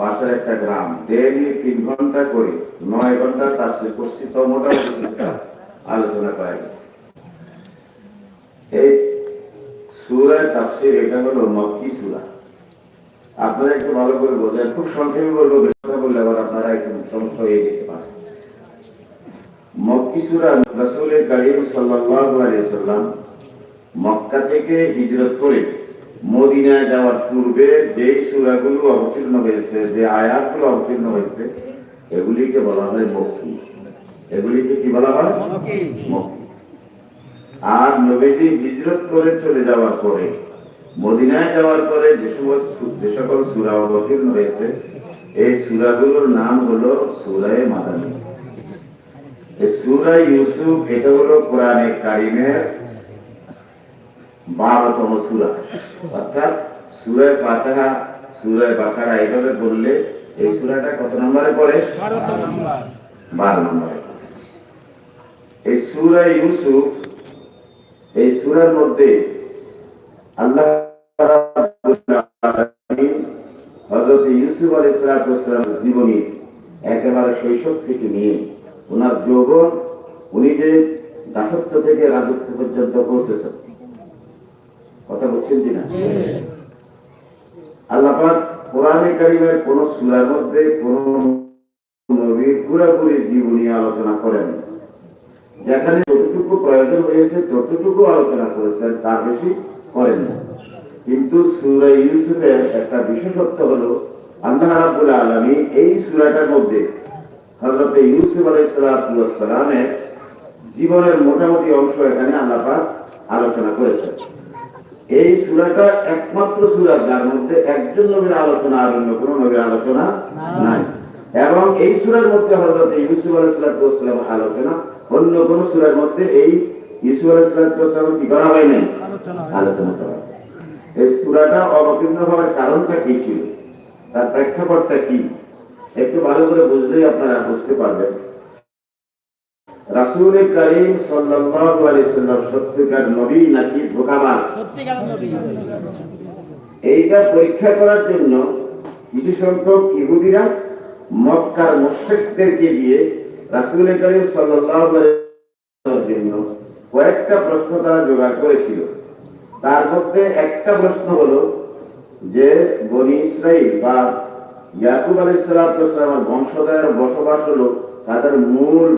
পাশের একটা গ্রাম ডেলি তিন ঘণ্টা করে নয় ঘণ্টা তার সে উপস্থিত মোটামুটি আলোচনা করা গেছে। এই সুরায় তাফসির, এটা হলো মক্কি সুরা। আপনারা একটু ভালো করে বোঝেন, খুব সংক্ষেপে বলব কথা বললে আবার আপনারা একটু সমস্যা হয়ে যেতে পারে মক্কি সুরা রাসূলের কারীম আলাইহি সাল্লাম মক্কা থেকে হিজরত করে মদিনায় যাওয়ার পূর্বে যে সূরাগুলো অবতীর্ণ হয়েছে যে আয়াতগুলো অবতীর্ণ হয়েছে এগুলিকে বলা হয় মক্কি। এগুলিকে কি বলা হয়? মক্কি। আর নবীজি হিজরত করে চলে যাওয়ার পরে মদিনায় যাওয়ার পরে যে সমস্ত যে সকল সূরা অবতীর্ণ হয়েছে এই সূরাগুলোর নাম হলো সূরায়ে মাদানী। সূরা ইউসুফ এটা হলো কোরআনে কারিমের বারোতম সূরা। অর্থাৎ সূরায় ফাতিহা সূরায় বাকারা এইভাবে বললে এই সূরাটা কত নম্বরে পড়ে? বারো নম্বরে। এই সূরা ইউসুফ এই সূরার মধ্যে আল্লাহ হযরত ইউসুফ আলাইহিস সালাম জীবনী একেবারে শৈশব থেকে নিয়ে ওনার যৌবন উনি যে দাসত্ব থেকে রাজত্ব পর্যন্ত পৌঁছেছেন। বলছেন কিনা আল্লাপাক কোরআনে কারিমের কোন সূরার মধ্যে কোন নবীর পুরোপুরি জীবনী আলোচনা করেন যেখানে যতটুকু প্রয়োজন হয়েছে ততটুকু আলোচনা করেছেন তার বেশি করেন না। কিন্তু সূরা ইউসুফের একটা বিশেষত্ব হলো আল্লাহ রাব্বুল আলামিন এই সূরাটার মধ্যে হযরত ইউসুফ আলাইহিস সালামের জীবনের মোটামুটি অংশ এখানে আল্লাহ পাক আলোচনা করেছেন। এই সূরাটা একমাত্র সূরা যার মধ্যে একজন নবীর আলোচনা আর অন্য কোনো নবীর আলোচনা নাই। এবং এই সূরার মধ্যে হযরত ইউসুফ আলাইহিস সালামের আলোচনা অন্য কোন সূরার মধ্যে এই ইউসুফ আলাইহিস সালাম কি করা হয় নাই? আলোচনা করা এই সূরাটা অবতীর্ণ হওয়ার কারণটা কি ছিল? তার প্রেক্ষাপটটা কি? একটু ভালো করে বুঝলেই আপনারা বুঝতে পারবেন। রাসূল করিম সাল্লাল্লাহু আলাইহি সাল্লাম সত্যিকার নবী নাকি ধোঁকাবাজ? সত্যিকার নবী। এইটা পরীক্ষা করার জন্য কিছু সংখ্যক ইহুদিরা মক্কার মুশরিকদেরকে দিয়ে রাসূল করিম সাল্লাল্লাহু আলাইহি জন্য কয়েকটা প্রশ্ন তারা জোগাড় করেছিল। তার মধ্যে একটা প্রশ্ন হলো যে বনি ইসরাইল বা ইয়াকুব আলাইহিস সালামের বংশধর বসবাস হলো তাদের মূল